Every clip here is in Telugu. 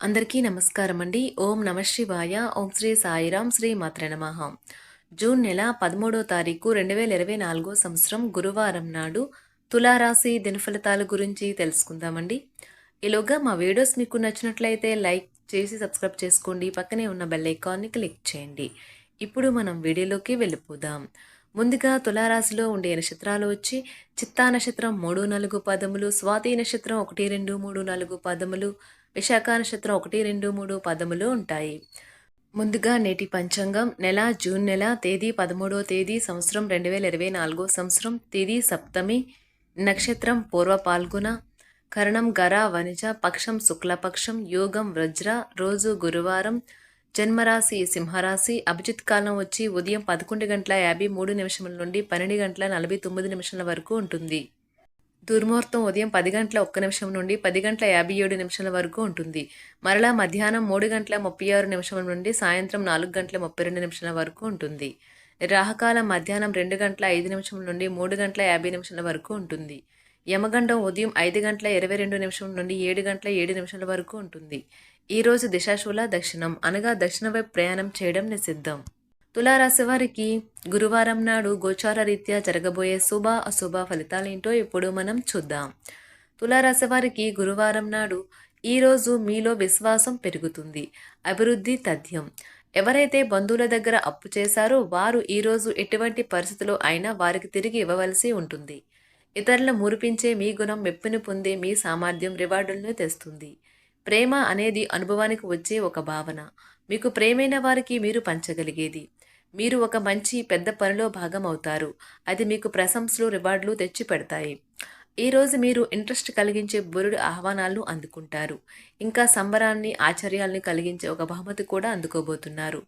అందరికీ నమస్కారం అండి ఓం నమ శివాయ. ఓం శ్రీ సాయిరాం శ్రీ మాత్ర నమః. జూన్ నెల పదమూడో తారీఖు రెండు వేల ఇరవై నాలుగో సంవత్సరం గురువారం నాడు తులారాశి దినఫలితాల గురించి తెలుసుకుందామండి. ఈలోగా మా వీడియోస్ మీకు నచ్చినట్లయితే లైక్ చేసి సబ్స్క్రైబ్ చేసుకోండి. పక్కనే ఉన్న బెల్ ఐకాన్ని క్లిక్ చేయండి. ఇప్పుడు మనం వీడియోలోకి వెళ్ళిపోదాం. ముందుగా తులారాశిలో ఉండే నక్షత్రాలు వచ్చి చిత్తా నక్షత్రం మూడు నాలుగు పదములు స్వాతి నక్షత్రం ఒకటి రెండు మూడు నాలుగు పదములు విశాఖ నక్షత్రం ఒకటి రెండు మూడు పదములు ఉంటాయి. ముందుగా నేటి పంచాంగం. నెల జూన్ నెల తేదీ పదమూడో తేదీ సంవత్సరం రెండు వేల ఇరవై నాలుగో సంవత్సరం తేదీ సప్తమి నక్షత్రం పూర్వ పాల్గొన కరణం గర వనిజ పక్షం శుక్లపక్షం యోగం వజ్ర రోజు గురువారం జన్మరాశి సింహరాశి అభిజిత్ కాలం వచ్చి ఉదయం పదకొండు గంటల యాభై మూడు నిమిషముల నుండి పన్నెండు గంటల నలభై తొమ్మిది నిమిషాల వరకు ఉంటుంది. దుర్ముహూర్తం ఉదయం పది గంటల ఒక్క నిమిషం నుండి పది గంటల యాభై ఏడు నిమిషాల వరకు ఉంటుంది. మరలా మధ్యాహ్నం మూడు గంటల ముప్పై ఆరు నిమిషం నుండి సాయంత్రం నాలుగు గంటల ముప్పై రెండు నిమిషాల వరకు ఉంటుంది. రాహకాలం మధ్యాహ్నం రెండు గంటల ఐదు నిమిషం నుండి మూడు గంటల యాభై నిమిషాల వరకు ఉంటుంది. యమగండం ఉదయం ఐదు గంటల ఇరవై రెండు నిమిషం నుండి ఏడు గంటల ఏడు నిమిషాల వరకు ఉంటుంది. ఈ రోజు దిశాశూల దక్షిణం అనగా దక్షిణ వైపు ప్రయాణం చేయడం నిషిద్ధం. తులారాశి వారికి గురువారం నాడు గోచార రీత్యా జరగబోయే శుభ అశుభ ఫలితాలేంటో ఇప్పుడు మనం చూద్దాం. తులారాశి వారికి గురువారం నాడు ఈరోజు మీలో విశ్వాసం పెరుగుతుంది. అభివృద్ధి తథ్యం. ఎవరైతే బంధువుల దగ్గర అప్పు చేశారో వారు ఈరోజు ఎటువంటి పరిస్థితిలో అయినా వారికి తిరిగి ఇవ్వవలసి ఉంటుంది. ఇతరుల మురిపించే మీ గుణం మెప్పుని పొందే మీ సామర్థ్యం రివార్డులను తెస్తుంది. ప్రేమ అనేది అనుభవానికి వచ్చే ఒక భావన. మీకు ప్రేమైన వారికి మీరు పంచగలిగేది. మీరు ఒక మంచి పెద్ద పనిలో భాగం అవుతారు. అది మీకు ప్రశంసలు రివార్డులు తెచ్చి పెడతాయి. ఈరోజు మీరు ఇంట్రెస్ట్ కలిగించే బురుడు ఆహ్వానాలను అందుకుంటారు. ఇంకా సంబరాన్ని ఆశ్చర్యాల్ని కలిగించే ఒక బహుమతి కూడా అందుకోబోతున్నారు.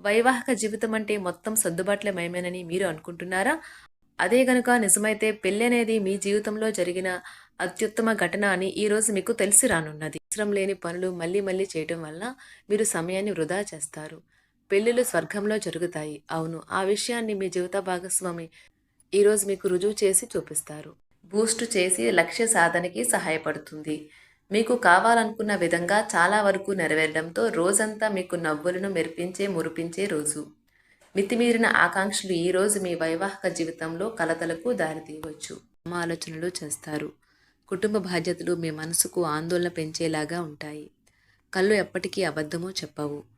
వైవాహిక జీవితం అంటే మొత్తం సర్దుబాట్ల మయమేనని మీరు అనుకుంటున్నారా? అదే గనుక నిజమైతే పెళ్ళి అనేది మీ జీవితంలో జరిగిన అత్యుత్తమ ఘటన అని ఈరోజు మీకు తెలిసి రానున్నది. అవసరం లేని పనులు మళ్ళీ మళ్ళీ చేయటం వల్ల మీరు సమయాన్ని వృధా చేస్తారు. పెళ్ళిళ్ళు స్వర్గంలో జరుగుతాయి. అవును ఆ విషయాన్ని మీ జీవిత భాగస్వామి ఈరోజు మీకు రుజువు చేసి చూపిస్తారు. బూస్ట్ చేసి లక్ష్య సాధనకి సహాయపడుతుంది. మీకు కావాలనుకున్న విధంగా చాలా వరకు నెరవేరడంతో రోజంతా మీకు నవ్వులను మెరిపించే మురిపించే రోజు. మితిమీరిన ఆకాంక్షలు ఈరోజు మీ వైవాహిక జీవితంలో కలతలకు దారితీయవచ్చు. ఆలోచనలు చేస్తారు. కుటుంబ బాధ్యతలు మీ మనసుకు ఆందోళన పెంచేలాగా ఉంటాయి. కళ్ళు ఎప్పటికీ అబద్ధమో చెప్పవు.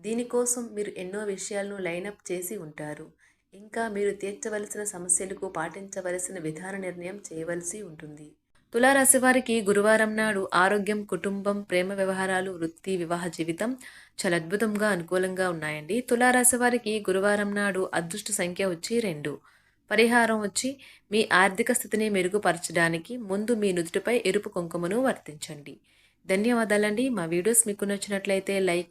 దీనికోసం మీరు ఎన్నో విషయాలను లైనప్ చేసి ఉంటారు. ఇంకా మీరు తీర్చవలసిన సమస్యలకు పాటించవలసిన విధాన నిర్ణయం చేయవలసి ఉంటుంది. తులారాశి వారికి గురువారం నాడు ఆరోగ్యం కుటుంబం ప్రేమ వ్యవహారాలు వృత్తి వివాహ జీవితం చాలా అద్భుతంగా అనుకూలంగా ఉన్నాయండి. తులారాశి వారికి గురువారం నాడు అదృష్ట సంఖ్య వచ్చి రెండు. పరిహారం వచ్చి మీ ఆర్థిక స్థితిని మెరుగుపరచడానికి ముందు మీ నుదుటిపై ఎరుపు కుంకుమను వర్తించండి. ధన్యవాదాలండి. మా వీడియోస్ మీకు నచ్చినట్లయితే లైక్